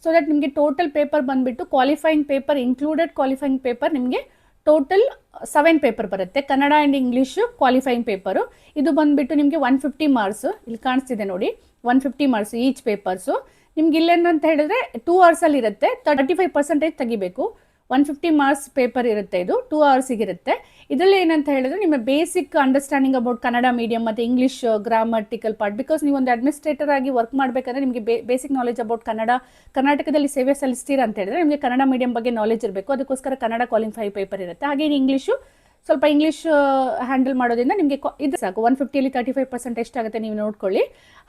ಸೊ ದಟ್ ನಿಮಗೆ ಟೋಟಲ್ ಪೇಪರ್ ಬಂದುಬಿಟ್ಟು qualifying paper included qualifying paper ನಿಮಗೆ ಟೋಟಲ್ ಸೆವೆನ್ ಪೇಪರ್ ಬರುತ್ತೆ. Kannada and English qualifying paper ಇದು ಬಂದುಬಿಟ್ಟು ನಿಮಗೆ ಒನ್ ಫಿಫ್ಟಿ ಮಾರ್ಕ್ಸು ಇಲ್ಲಿ ಕಾಣಿಸ್ತಿದೆ ನೋಡಿ. One fifty marks each papers ನಿಮ್ಗೆ ಅಂತ ಹೇಳಿದ್ರೆ ಟೂ ಅವರ್ಸಲ್ಲಿ ಇರುತ್ತೆ. ತರ್ಟಿ ಫೈವ್ ಪರ್ಸೆಂಟೇಜ್ ತೆಗಿಬೇಕು. ಒನ್ ಫಿಫ್ಟಿ ಮಾರ್ಕ್ಸ್ ಪೇಪರ್ ಇರುತ್ತೆ ಇದು ಟೂ ಅವರ್ಸಿಗಿರುತ್ತೆ ಇದರಲ್ಲಿ ಏನಂತ ಹೇಳಿದ್ರೆ ನಿಮ್ಮ basic understanding about Kannada medium ಮತ್ತು ಇಂಗ್ಲೀಷ್ ಗ್ರಾಮರ್ಟಿಕಲ್ ಪಾರ್ಟ್ ಬಿಕಾಸ್ ನೀವು ಒಂದು ಅಡ್ಮಿನಿಸ್ಟ್ರೇಟರ್ ಆಗಿ ವರ್ಕ್ ಮಾಡಬೇಕಂದ್ರೆ ನಿಮಗೆ ಬೇಸಿಕ್ ನಾಲೆಜ್ ಅಬೌಟ್ ಕನ್ನಡ ಕರ್ನಾಟಕದಲ್ಲಿ ಸೇವೆ ಸಲ್ಲಿಸ್ತೀರಾ ಅಂತ ಹೇಳಿದ್ರೆ ನಿಮಗೆ ಕನ್ನಡ ಮೀಡಿಯಂ ಬಗ್ಗೆ ನಾಲೆಜ್ ಇರಬೇಕು. ಅದಕ್ಕೋಸ್ಕರ ಕನ್ನಡ ಕ್ವಾಲಿಫೈ ಪೇಪರ್ ಇರುತ್ತೆ. ಹಾಗೆ ಇಂಗ್ಲೀಷು ಸ್ವಲ್ಪ ಇಂಗ್ಲೀಷ್ ಹ್ಯಾಂಡಲ್ ಮಾಡೋದ್ರಿಂದ ನಿಮಗೆ ಇದು ಸಾಕು. ಒನ್ ಫಿಫ್ಟಿಯಲ್ಲಿ ತರ್ಟಿ ಫೈವ್ ಪರ್ಸೆಂಟ್ ಎಷ್ಟಾಗುತ್ತೆ ನೀವು ನೋಡ್ಕೊಳ್ಳಿ.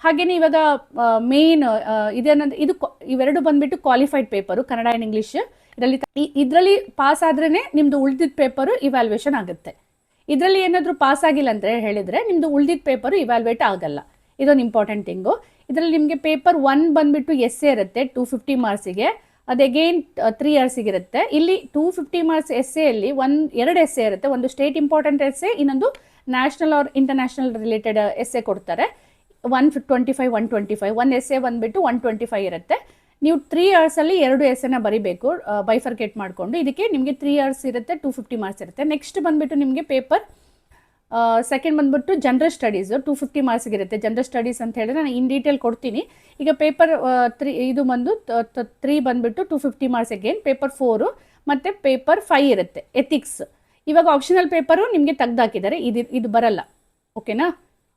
ಹಾಗೆಯೇ ಇವಾಗ ಮೇನ್ ಇದೇನಂದ್ರೆ ಇದು ಕ- ಇವೆರಡು ಬಂದ್ಬಿಟ್ಟು qualified paper Kannada and English ಇದರಲ್ಲಿ ಇದರಲ್ಲಿ ಪಾಸ್ ಆದ್ರೇ ನಿಮ್ದು ಉಳಿದಿದ್ದ ಪೇಪರು ಇವ್ಯಾಲ್ಯೂಯೇಷನ್ ಆಗುತ್ತೆ. ಇದರಲ್ಲಿ ಏನಾದರೂ ಪಾಸ್ ಆಗಿಲ್ಲ ಅಂದರೆ ಹೇಳಿದ್ರೆ ನಿಮ್ಮದು ಉಳಿದಿದ್ದ ಪೇಪರು ಇವ್ಯಾಲ್ಯೂಯೇಟ್ ಆಗಲ್ಲ. ಇದೊಂದು ಇಂಪಾರ್ಟೆಂಟ್ ಥಿಂಗು ಇದರಲ್ಲಿ ನಿಮಗೆ ಪೇಪರ್ ಒನ್ ಬಂದ್ಬಿಟ್ಟು ಎಸ್ ಎ ಇರುತ್ತೆ ಟೂ ಫಿಫ್ಟಿ ಮಾರ್ಕ್ಸಿಗೆ ಅದು ಅಗೇನ್ ತ್ರೀ ಇಯರ್ಸಿಗೆ ಇರುತ್ತೆ. ಇಲ್ಲಿ ಟೂ ಫಿಫ್ಟಿ ಮಾರ್ಕ್ಸ್ ಎಸ್ ಎಲ್ಲಿ ಒಂದು, ಎರಡು ಎಸ್ ಎ ಇರುತ್ತೆ. ಒಂದು ಸ್ಟೇಟ್ ಇಂಪಾರ್ಟೆಂಟ್ ಎಸ್ ಎ ಇನ್ನೊಂದು national or international related S A ಕೊಡ್ತಾರೆ. One twenty five one twenty five one S A ಬಂದ್ಬಿಟ್ಟು ಒನ್ ಟ್ವೆಂಟಿ ಫೈವ್ ಇರುತ್ತೆ. ನೀವು ತ್ರೀ ಅವರ್ಸಲ್ಲಿ ಎರಡು ಎಸ್ ಎನ ಬರಿಬೇಕು ಬೈಫರ್ಕೇಟ್ ಮಾಡಿಕೊಂಡು. ಇದಕ್ಕೆ ನಿಮಗೆ ತ್ರೀ ಇಯರ್ಸ್ ಇರುತ್ತೆ ಟೂ ಫಿಫ್ಟಿ ಮಾರ್ಕ್ಸ್ ಇರುತ್ತೆ. ನೆಕ್ಸ್ಟ್ ಬಂದ್ಬಿಟ್ಟು ನಿಮಗೆ ಪೇಪರ್ ಸೆಕೆಂಡ್ ಬಂದ್ಬಿಟ್ಟು ಜನರಲ್ ಸ್ಟಡೀಸ್ ಟು ಫಿಫ್ಟಿ ಮಾರ್ಕ್ಸ್ಗೆ ಇರುತ್ತೆ. ಜನರಲ್ ಸ್ಟಡೀಸ್ ಅಂತ ಹೇಳಿದ್ರೆ ನಾನು ಇನ್ ಡೀಟೇಲ್ ಕೊಡ್ತೀನಿ. ಈಗ ಪೇಪರ್ ತ್ರೀ ಇದು ಬಂದು ತ್ರೀ ಬಂದ್ಬಿಟ್ಟು two fifty marks again paper four ಮತ್ತು ಪೇಪರ್ ಫೈವ್ ಇರುತ್ತೆ ಎಥಿಕ್ಸ್ ಇವಾಗ ಆಪ್ಷನಲ್ ಪೇಪರು ನಿಮಗೆ ತೆಗ್ದಾಕಿದ್ದಾರೆ. ಇದು ಇದು ಬರಲ್ಲ. ಓಕೆನಾ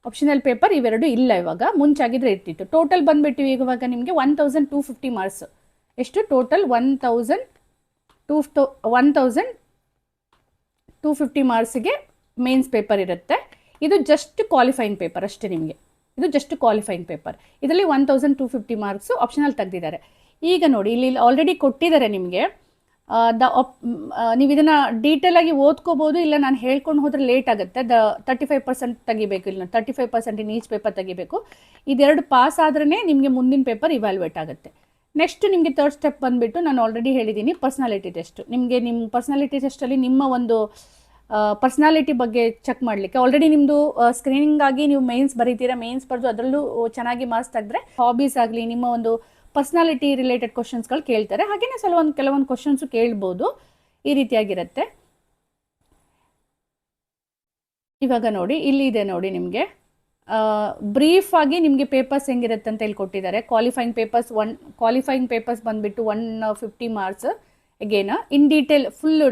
ಆಪ್ಷನಲ್ ಪೇಪರ್ ಇವೆರಡು ಇಲ್ಲ ಇವಾಗ. ಮುಂಚಾಗಿದ್ರೆ ಇರ್ತಿತ್ತು ಟೋಟಲ್ ಬಂದ್ಬಿಟ್ಟು ಇವಾಗ ನಿಮಗೆ one thousand two fifty marks ಎಷ್ಟು? Total one thousand two one thousand two fifty ಮಾರ್ಕ್ಸಿಗೆ mains paper ಇರುತ್ತೆ. ಇದು ಜಸ್ಟ್ ಕ್ವಾಲಿಫೈಯಿಂಗ್ ಪೇಪರ್ ಅಷ್ಟೇ ನಿಮಗೆ. ಇದು ಜಸ್ಟ್ ಕ್ವಾಲಿಫೈಯಿಂಗ್ ಪೇಪರ್ ಇದರಲ್ಲಿ one thousand two fifty marks optional ತೆಗೆದಿದ್ದಾರೆ. ಈಗ ನೋಡಿ, ಇಲ್ಲಿ ಆಲ್ರೆಡಿ ಕೊಟ್ಟಿದ್ದಾರೆ ನಿಮಗೆ. ದ ನೀವು ಡೀಟೇಲ್ ಆಗಿ ಓದ್ಕೋಬೋದು, ಇಲ್ಲ ನಾನು ಹೇಳ್ಕೊಂಡು ಹೋದ್ರೆ ಲೇಟ್ ಆಗುತ್ತೆ. ದ ತರ್ಟಿ ಫೈವ್ ಪರ್ಸೆಂಟ್ ತೆಗಿಬೇಕು, ಇಲ್ಲ thirty five percent in each paper ತೆಗಿಬೇಕು. ಇದೆರಡು ಪಾಸ್ ಆದ್ರೇ ನಿಮಗೆ ಮುಂದಿನ ಪೇಪರ್ ಇವ್ಯಾಲ್ಯೂಯೇಟ್ ಆಗುತ್ತೆ. ನೆಕ್ಸ್ಟ್ ನಿಮಗೆ ತರ್ಡ್ ಸ್ಟೆಪ್ ಬಂದುಬಿಟ್ಟು ನಾನು ಆಲ್ರೆಡಿ ಹೇಳಿದ್ದೀನಿ ಪರ್ಸ್ನಾಲಿಟಿ ಟೆಸ್ಟ್ ನಿಮಗೆ ನಿಮ್ಮ ಪರ್ಸ್ನಾಲಿಟಿ ಟೆಸ್ಟಲ್ಲಿ ನಿಮ್ಮ ಒಂದು ಪರ್ಸ್ನಾಲಿಟಿ ಬಗ್ಗೆ ಚೆಕ್ ಮಾಡಲಿಕ್ಕೆ. ಆಲ್ರೆಡಿ ನಿಮ್ಮದು ಸ್ಕ್ರೀನಿಂಗ್ ಆಗಿ ನೀವು ಮೈನ್ಸ್ ಬರೀತೀರಾ ಮೇನ್ಸ್ ಬರೆದು ಅದರಲ್ಲೂ ಚೆನ್ನಾಗಿ ಮಾರ್ಕ್ಸ್ ತೆಗೆದ್ರೆ ಹಾಬೀಸ್ ಆಗಲಿ, ನಿಮ್ಮ ಒಂದು ಪರ್ಸ್ನಾಲಿಟಿ ರಿಲೇಟೆಡ್ ಕ್ವಶನ್ಸ್ಗಳು ಕೇಳ್ತಾರೆ. ಹಾಗೆಯೇ ಕೆಲವೊಂದು ಕೆಲವೊಂದು ಕ್ವಶನ್ಸು ಕೇಳ್ಬೋದು. ಈ ರೀತಿಯಾಗಿರುತ್ತೆ. ಇವಾಗ ನೋಡಿ, ಇಲ್ಲಿ ಇದೆ ನೋಡಿ ನಿಮಗೆ. ಬ್ರೀಫ್ ಆಗಿ ನಿಮಗೆ ಪೇಪರ್ಸ್ ಹೆಂಗಿರುತ್ತೆ ಅಂತ ಹೇಳಿ ಕೊಟ್ಟಿದ್ದಾರೆ qualifying papers one qualifying papers ಬಂದುಬಿಟ್ಟು one fifty marks ಅಗೇನ in detail full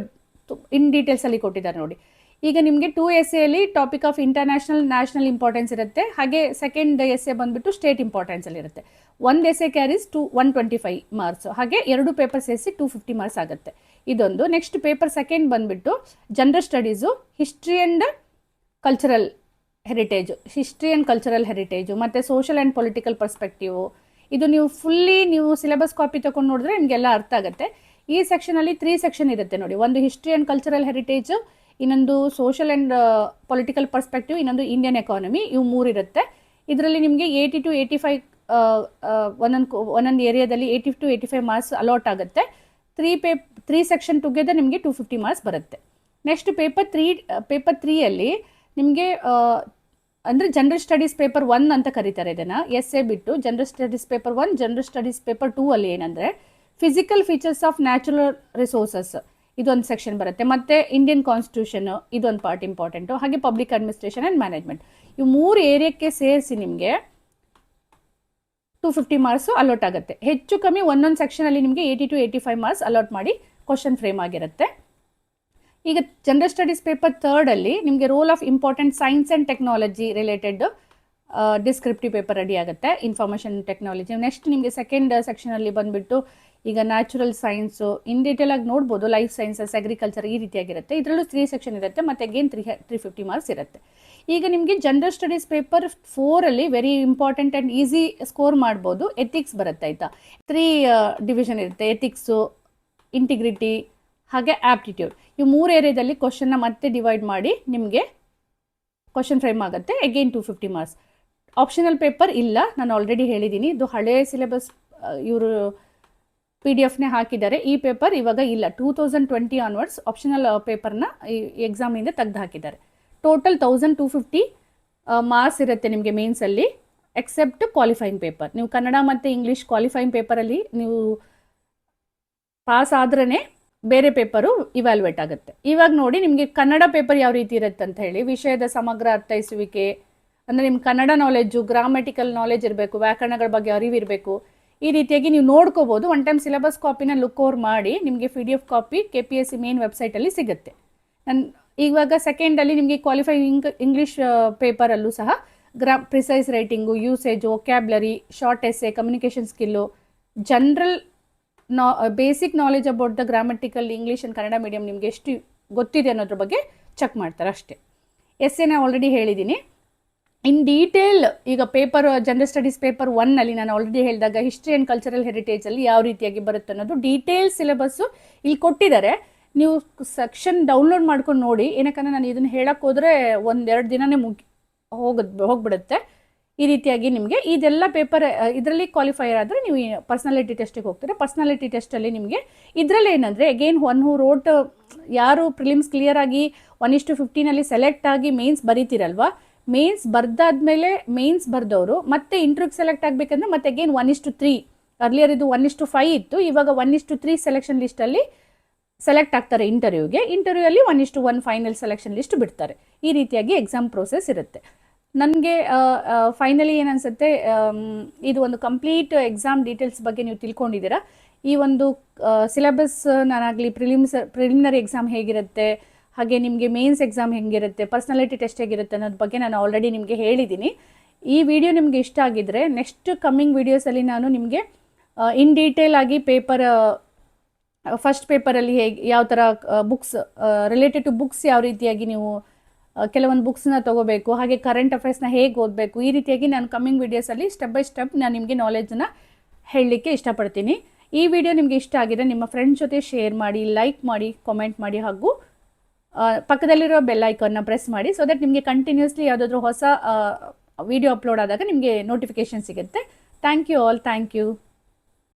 in ಡೀಟೇಲ್ಸಲ್ಲಿ ಕೊಟ್ಟಿದ್ದಾರೆ ನೋಡಿ. ಈಗ ನಿಮಗೆ ಟೂ ಎಸ್ ಎಲ್ಲಿ topic of international national importance ಇರುತ್ತೆ. ಹಾಗೆ ಸೆಕೆಂಡ್ ಎಸ್ ಎ ಬಂದುಬಿಟ್ಟು ಸ್ಟೇಟ್ ಇಂಪಾರ್ಟೆನ್ಸ್ ಅಲ್ಲಿ ಇರುತ್ತೆ. ಒಂದು S A carries to one twenty five marks ಹಾಗೆ ಎರಡು ಪೇಪರ್ ಸೇರಿಸಿ ಟೂ ಫಿಫ್ಟಿ ಮಾರ್ಕ್ಸ್ ಆಗುತ್ತೆ. ಇದೊಂದು. ನೆಕ್ಸ್ಟ್ ಪೇಪರ್ ಸೆಕೆಂಡ್ ಬಂದುಬಿಟ್ಟು general studies history and cultural heritage history and cultural heritage ಮತ್ತು ಸೋಷಲ್ ಆ್ಯಂಡ್ ಪೊಲಿಟಿಕಲ್ ಪರ್ಸ್ಪೆಕ್ಟಿವು ಇದು ನೀವು ಫುಲ್ಲಿ ನೀವು ಸಿಲೆಬಸ್ ಕಾಪಿ ತೊಗೊಂಡು ನೋಡಿದ್ರೆ ನಿಮಗೆಲ್ಲ ಅರ್ಥ ಆಗುತ್ತೆ. ಈ ಸೆಕ್ಷನಲ್ಲಿ ತ್ರೀ ಸೆಕ್ಷನ್ ಇರುತ್ತೆ ನೋಡಿ. ಒಂದು ಹಿಸ್ಟ್ರಿ ಆ್ಯಂಡ್ ಕಲ್ಚರಲ್ ಹೆರಿಟೇಜು ಇನ್ನೊಂದು ಸೋಷಲ್ ಆ್ಯಂಡ್ ಪೊಲಿಟಿಕಲ್ ಪರ್ಸ್ಪೆಕ್ಟಿವ್ ಇನ್ನೊಂದು ಇಂಡಿಯನ್ ಎಕಾನಮಿ ಇವು ಮೂರಿರುತ್ತೆ ಇದರಲ್ಲಿ ನಿಮಗೆ ಏಯ್ಟಿ ಟು ಏಯ್ಟಿ ಫೈವ್ ಒಂದೊಂದು ಒಂದೊಂದು ಏರಿಯಾದಲ್ಲಿ eighty to eighty five marks allot ಆಗುತ್ತೆ. Three pay three section together ನಿಮಗೆ ಟು ಫಿಫ್ಟಿ ಮಾರ್ಕ್ಸ್ ಬರುತ್ತೆ. ನೆಕ್ಸ್ಟ್ ಪೇಪರ್ ತ್ರೀ ಪೇಪರ್ ತ್ರೀಯಲ್ಲಿ ನಿಮಗೆ ಅಂದರೆ ಜನರಲ್ ಸ್ಟಡೀಸ್ ಪೇಪರ್ ಒನ್ ಅಂತ ಕರೀತಾರೆ ಇದನ್ನು ಎಸ್ ಎ ಬಿಟ್ಟು general studies paper one general studies paper two ಅಲ್ಲಿ ಏನಂದರೆ physical features of natural resources ಇದೊಂದು ಸೆಕ್ಷನ್ ಬರುತ್ತೆ. ಮತ್ತು ಇಂಡಿಯನ್ ಕಾನ್ಸ್ಟಿಟ್ಯೂಷನ್ ಇದೊಂದು ಪಾರ್ಟ್ ಇಂಪಾರ್ಟೆಂಟು ಹಾಗೆ ಪಬ್ಲಿಕ್ ಅಡ್ಮಿನಿಸ್ಟ್ರೇಷನ್ ಆ್ಯಂಡ್ ಮ್ಯಾನೇಜ್ಮೆಂಟ್ ಇವು ಮೂರು ಏರಿಯಾಕ್ಕೆ ಸೇರಿಸಿ ನಿಮಗೆ ಟು ಫಿಫ್ಟಿ ಮಾರ್ಕ್ಸು ಅಲೋಟ್ ಆಗುತ್ತೆ. ಹೆಚ್ಚು ಕಮ್ಮಿ ಒಂದೊಂದು ಸೆಕ್ಷನಲ್ಲಿ ನಿಮಗೆ eighty to eighty five marks allot ಮಾಡಿ ಕ್ವಶನ್ ಫ್ರೇಮ್ ಆಗಿರುತ್ತೆ. ಈಗ ಜನರಲ್ ಸ್ಟಡೀಸ್ ಪೇಪರ್ ಥರ್ಡಲ್ಲಿ ನಿಮಗೆ role of important science and technology related descriptive paper ready ಆಗುತ್ತೆ. ಇನ್ಫಾರ್ಮೇಷನ್ ಟೆಕ್ನಾಲಜಿ ನೆಕ್ಸ್ಟ್ ನಿಮಗೆ ಸೆಕೆಂಡ್ ಸೆಕ್ಷನಲ್ಲಿ ಬಂದುಬಿಟ್ಟು ಈಗ ನ್ಯಾಚುರಲ್ ಸೈನ್ಸು ಇನ್ ಡೀಟೇಲ್ ಆಗಿ ನೋಡ್ಬೋದು ಲೈಫ್ ಸೈನ್ಸಸ್ ಅಗ್ರಿಕಲ್ಚರ್ ಈ ರೀತಿಯಾಗಿರುತ್ತೆ. ಇದರಲ್ಲೂ ತ್ರೀ ಸೆಕ್ಷನ್ ಇರುತ್ತೆ, ಮತ್ತು again three three fifty marks ಇರುತ್ತೆ. ಈಗ ನಿಮಗೆ general studies paper ಫೋರಲ್ಲಿ very important and easy score ಮಾಡ್ಬೋದು. ಎಥಿಕ್ಸ್ ಬರುತ್ತೆ ಆಯಿತಾ? ತ್ರೀ ಡಿವಿಷನ್ ಇರುತ್ತೆ ಎಥಿಕ್ಸು ಇಂಟಿಗ್ರಿಟಿ ಹಾಗೆ ಆಪ್ಟಿಟ್ಯೂಡ್ ಈ ಮೂರು ಏರಿಯಾದಲ್ಲಿ ಕ್ವಶನ್ನ ಮತ್ತೆ ಡಿವೈಡ್ ಮಾಡಿ ನಿಮಗೆ ಕ್ವಶನ್ ಫ್ರೇಮ್ ಆಗುತ್ತೆ again two fifty marks optional paper ಇಲ್ಲ, ನಾನು ಆಲ್ರೆಡಿ ಹೇಳಿದ್ದೀನಿ ಇದು ಹಳೆಯ ಸಿಲೆಬಸ್ ಇವರು ಪಿ ಡಿ ಎಫ್ನೇ ಹಾಕಿದ್ದಾರೆ. ಈ ಪೇಪರ್ ಇವಾಗ ಇಲ್ಲ. Two thousand twenty onwards optional ಪೇಪರ್ನ ಈ ಎಕ್ಸಾಮಿಂದ ತೆಗೆದು ಹಾಕಿದ್ದಾರೆ total thousand two fifty marks ಇರುತ್ತೆ ನಿಮಗೆ ಮೇನ್ಸಲ್ಲಿ ಎಕ್ಸೆಪ್ಟ್ ಕ್ವಾಲಿಫೈಯಿಂಗ್ ಪೇಪರ್ ನೀವು ಕನ್ನಡ ಮತ್ತು ಇಂಗ್ಲೀಷ್ ಕ್ವಾಲಿಫೈಯಿಂಗ್ ಪೇಪರಲ್ಲಿ ನೀವು ಪಾಸ್ ಆದ್ರೇ ಬೇರೆ ಪೇಪರು ಇವ್ಯಾಲ್ಯುವೇಟ್ ಆಗುತ್ತೆ. ಇವಾಗ ನೋಡಿ ನಿಮಗೆ ಕನ್ನಡ ಪೇಪರ್ ಯಾವ ರೀತಿ ಇರುತ್ತೆ ಅಂತ ಹೇಳಿ, ವಿಷಯದ ಸಮಗ್ರ ಅರ್ಥೈಸುವಿಕೆ, ಅಂದರೆ ನಿಮ್ಮ ಕನ್ನಡ ನಾಲೆಜು ಗ್ರಾಮೆಟಿಕಲ್ ನಾಲೆಜ್ ಇರಬೇಕು, ವ್ಯಾಕರಣಗಳ ಬಗ್ಗೆ ಅರಿವಿರಬೇಕು ಈ ರೀತಿಯಾಗಿ ನೀವು ನೋಡ್ಕೋಬೋದು. ಒನ್ ಟೈಮ್ ಸಿಲೆಬಸ್ ಕಾಪಿನ ಲುಕ್ ಓವರ್ ಮಾಡಿ ನಿಮಗೆ P D F copy K P S C main ವೆಬ್ಸೈಟಲ್ಲಿ ಸಿಗುತ್ತೆ. ನಾನು ಇವಾಗ ಸೆಕೆಂಡಲ್ಲಿ ನಿಮಗೆ ಕ್ವಾಲಿಫೈ ಇಂಗ್ ಇಂಗ್ಲೀಷ್ ಪೇಪರಲ್ಲೂ ಸಹ ಗ್ರಾ precise writing usage vocabulary short essay communication skill general ನಾ basic knowledge about the grammatical English and Kannada medium ನಿಮಗೆ ಎಷ್ಟು ಗೊತ್ತಿದೆ ಅನ್ನೋದ್ರ ಬಗ್ಗೆ ಚೆಕ್ ಮಾಡ್ತಾರೆ ಅಷ್ಟೇ. ಎಸ್ ಎನ ಆಲ್ರೆಡಿ ಹೇಳಿದ್ದೀನಿ ಇನ್ ಡೀಟೇಲ್ ಈಗ ಪೇಪರ್ ಜನರಲ್ ಸ್ಟಡೀಸ್ ಪೇಪರ್ ಒನ್ನಲ್ಲಿ ನಾನು ಆಲ್ರೆಡಿ ಹೇಳಿದಾಗ ಹಿಸ್ಟ್ರಿ ಆ್ಯಂಡ್ ಕಲ್ಚರಲ್ ಹೆರಿಟೇಜಲ್ಲಿ ಯಾವ ರೀತಿಯಾಗಿ ಬರುತ್ತೆ ಅನ್ನೋದು ಡೀಟೇಲ್ ಸಿಲೆಬಸ್ಸು ಇಲ್ಲಿ ಕೊಟ್ಟಿದ್ದಾರೆ. ನೀವು ಸೆಕ್ಷನ್ ಡೌನ್ಲೋಡ್ ಮಾಡ್ಕೊಂಡು ನೋಡಿ. ಏನಕ್ಕಂದ್ರೆ ನಾನು ಇದನ್ನು ಹೇಳಕ್ಕೆ ಹೋದರೆ ಒಂದೆರಡು ದಿನನೇ ಮುಗಿ, ಹೋಗದ್, ಹೋಗ್ಬಿಡುತ್ತೆ. ಈ ರೀತಿಯಾಗಿ ನಿಮಗೆ ಇದೆಲ್ಲ ಪೇಪರ್ ಇದರಲ್ಲಿ ಕ್ವಾಲಿಫೈಯರ್ ಆದರೆ ನೀವು ಪರ್ಸನಾಲಿಟಿ ಟೆಸ್ಟಿಗೆ ಹೋಗ್ತೀರಾ. ಪರ್ಸ್ನಾಲಿಟಿ ಟೆಸ್ಟಲ್ಲಿ ನಿಮಗೆ ಇದರಲ್ಲಿ ಏನಂದರೆ ಅಗೇನ್ ಒನ್ ಹೂ ರೋಟ್ ಯಾರು ಪ್ರಿಲಿಮ್ಸ್ ಕ್ಲಿಯರ್ ಆಗಿ ಒನ್ ಇಷ್ಟು ಫಿಫ್ಟೀನಲ್ಲಿ ಸೆಲೆಕ್ಟ್ ಆಗಿ ಮೇನ್ಸ್ ಬರೀತಿರಲ್ವಾ? ಮೇನ್ಸ್ ಬರ್ದಾದ್ಮೇಲೆ ಮೇನ್ಸ್ ಬರ್ದವರು ಮತ್ತೆ ಇಂಟ್ರ್ಯೂಗೆ ಸೆಲೆಕ್ಟ್ ಆಗಬೇಕಂದ್ರೆ ಮತ್ತೆ ಅಗೇನ್ ಒನ್ ಇಷ್ಟು ತ್ರೀ ಅರ್ಲಿಯರ್ ಇದು ಒನ್ ಇಷ್ಟು ಫೈವ್ ಇತ್ತು, ಇವಾಗ ಒನ್ ಇಷ್ಟು ತ್ರೀ ಸೆಲೆಕ್ಷನ್ ಲಿಸ್ಟಲ್ಲಿ ಸೆಲೆಕ್ಟ್ ಆಗ್ತಾರೆ ಇಂಟರ್ವ್ಯೂಗೆ ಇಂಟರ್ವ್ಯೂಯಲ್ಲಿ ಒನ್ ಇಷ್ಟು ಒನ್ ಫೈನಲ್ ಸೆಲೆಕ್ಷನ್ ಲಿಸ್ಟ್ ಬಿಡ್ತಾರೆ. ಈ ರೀತಿಯಾಗಿ ಎಕ್ಸಾಮ್ ಪ್ರೋಸೆಸ್ ಇರುತ್ತೆ. ನನಗೆ ಫೈನಲಿ ಏನನ್ಸುತ್ತೆ ಇದು ಒಂದು ಕಂಪ್ಲೀಟ್ ಎಕ್ಸಾಮ್ ಡೀಟೇಲ್ಸ್ ಬಗ್ಗೆ ನೀವು ತಿಳ್ಕೊಂಡಿದ್ದೀರಾ? ಈ ಒಂದು ಸಿಲೆಬಸ್ ನಾನಾಗಲಿ ಪ್ರಿಲಿಮ್ಸ್ ಪ್ರಿಲಿಮಿನರಿ ಎಕ್ಸಾಮ್ ಹೇಗಿರುತ್ತೆ? ಹಾಗೆ ನಿಮಗೆ ಮೇನ್ಸ್ ಎಕ್ಸಾಮ್ ಹೆಂಗಿರುತ್ತೆ ಪರ್ಸ್ನಾಲಿಟಿ ಟೆಸ್ಟ್ ಹೇಗಿರುತ್ತೆ ಅನ್ನೋದ್ರ ಬಗ್ಗೆ ನಾನು ಆಲ್ರೆಡಿ ನಿಮಗೆ ಹೇಳಿದ್ದೀನಿ ಈ ವಿಡಿಯೋ ನಿಮಗೆ ಇಷ್ಟ ಆಗಿದ್ದರೆ ನೆಕ್ಸ್ಟ್ ಕಮ್ಮಿಂಗ್ ವೀಡಿಯೋಸಲ್ಲಿ ನಾನು ನಿಮಗೆ ಇನ್ ಡೀಟೇಲ್ ಆಗಿ ಪೇಪರ್ ಫಸ್ಟ್ ಪೇಪರಲ್ಲಿ ಹೇಗೆ, ಯಾವ ಥರ ಬುಕ್ಸ್ ರಿಲೇಟೆಡ್ ಟು ಬುಕ್ಸ್ ಯಾವ ರೀತಿಯಾಗಿ ನೀವು ಕೆಲವೊಂದು ಬುಕ್ಸ್ನ ತೊಗೋಬೇಕು, ಹಾಗೆ ಕರೆಂಟ್ ಅಫೇರ್ಸ್ನ ಹೇಗೆ ಓದಬೇಕು, ಈ ರೀತಿಯಾಗಿ ನಾನು ಕಮ್ಮಿಂಗ್ ವೀಡಿಯೋಸಲ್ಲಿ ಸ್ಟೆಪ್ ಬೈ ಸ್ಟೆಪ್ ನಾನು ನಿಮಗೆ ನಾಲೆಜನ್ನ ಹೇಳಲಿಕ್ಕೆ ಇಷ್ಟಪಡ್ತೀನಿ. ಈ ವಿಡಿಯೋ ನಿಮಗೆ ಇಷ್ಟ ಆಗಿದೆ ನಿಮ್ಮ ಫ್ರೆಂಡ್ಸ್ ಜೊತೆ ಶೇರ್ ಮಾಡಿ ಲೈಕ್ ಮಾಡಿ ಕಾಮೆಂಟ್ ಮಾಡಿ ಹಾಗೂ ಪಕ್ಕದಲ್ಲಿರೋ ಬೆಲ್ ಐಕಾನ್ನ ಪ್ರೆಸ್ ಮಾಡಿ ಸೊ ದಟ್ ನಿಮಗೆ ಕಂಟಿನ್ಯೂಸ್ಲಿ ಯಾವುದಾದ್ರೂ ಹೊಸ ವಿಡಿಯೋ ಅಪ್ಲೋಡ್ ಆದಾಗ ನಿಮಗೆ ನೋಟಿಫಿಕೇಶನ್ ಸಿಗುತ್ತೆ. Thank you all thank you